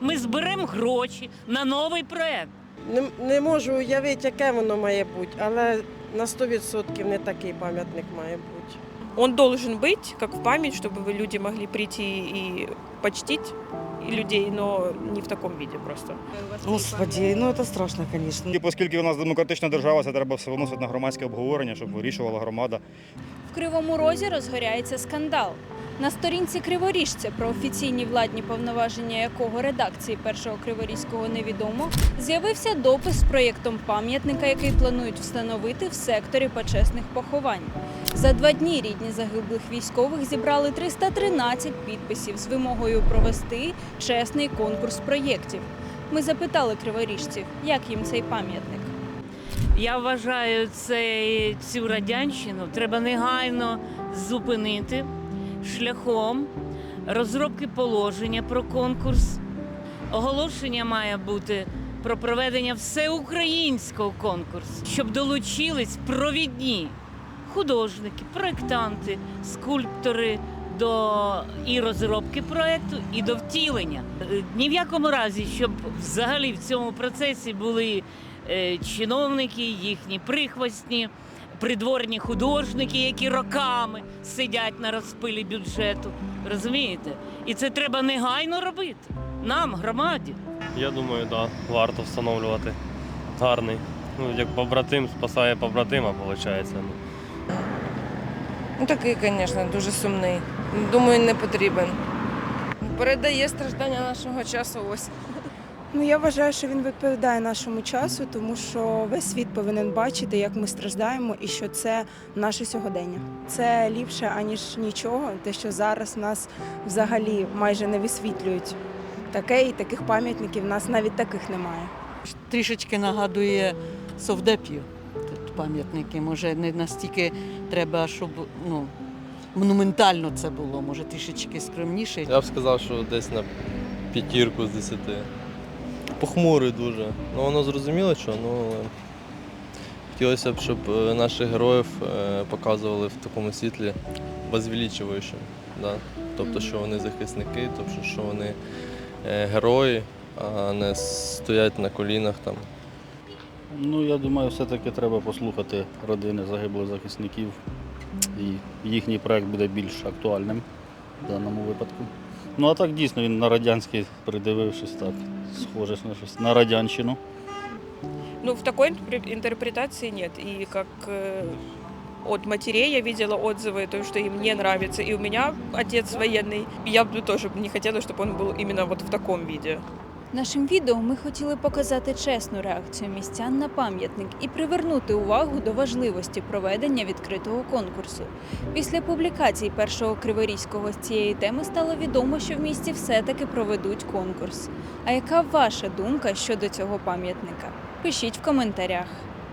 ми зберемо гроші на новий проект. Не, не можу уявити, яке воно має бути, але на 100% не такий пам'ятник має бути. Он должен быть как в память, чтобы вы- люди могли прийти и почтить и людей, но не в таком виде просто. Господи, ну это страшно, конечно. І оскільки у нас демократична держава, це треба все виносити на громадське обговорення, щоб вирішувала громада. В Кривому Розі розгоряється скандал. На сторінці Криворіжця, про офіційні владні повноваження якого редакції першого Криворізького невідомо, з'явився допис з проєктом пам'ятника, який планують встановити в секторі почесних поховань. За два дні рідні загиблих військових зібрали 313 підписів з вимогою провести чесний конкурс проєктів. Ми запитали криворіжців, як їм цей пам'ятник. Я вважаю, це, цю радянщину треба негайно зупинити шляхом розробки положення про конкурс. Оголошення має бути про проведення всеукраїнського конкурсу, щоб долучились провідні художники, проєктанти, скульптори до і розробки проєкту, і до втілення. Е, Ні в якому разі, щоб взагалі в цьому процесі були чиновники, їхні прихвостні, придворні художники, які роками сидять на розпилі бюджету. Розумієте? І це треба негайно робити. Нам, громаді. Я думаю, так, да, варто встановлювати. Гарний. Ну, як побратим спасає побратима, виходить. Ну. Ну такий, звісно, дуже сумний. Думаю, не потрібен. Передає страждання нашого часу ось. Ну я вважаю, що він відповідає нашому часу, тому що весь світ повинен бачити, як ми страждаємо, і що це наше сьогодення. Це ліпше аніж нічого, те, що зараз нас взагалі майже не висвітлюють. Таке і таких пам'ятників нас навіть таких немає. Трішечки нагадує совдепів тут пам'ятники. Може, не настільки треба, щоб ну, монументально це було, може трішечки скромніше. Я б сказав, що десь на п'ятірку з десяти. Похмурий дуже. Ну воно зрозуміло, що ну хотілося б, щоб е, наших героїв е, показували в такому світлі возвеличуючим. Да? Тобто, що вони захисники, тобто, що вони е, герої, а не стоять на колінах там. Ну, я думаю, все-таки треба послухати родини загиблих захисників, і їхній проект буде більш актуальним в даному випадку. Ну а так дійсно він на радянський, придивившись так, схоже на щось на радянщину. Ну, в такой интерпре- интерпретации нет. И как э, от матерей я видела отзывы, то, что им не нравится. И у меня отец военный. И я бы тоже не хотела, чтобы он был именно вот в таком виде. Нашим відео ми хотіли показати чесну реакцію містян на пам'ятник і привернути увагу до важливості проведення відкритого конкурсу. Після публікації першого криворізького з цієї теми стало відомо, що в місті все-таки проведуть конкурс. А яка ваша думка щодо цього пам'ятника? Пишіть в коментарях.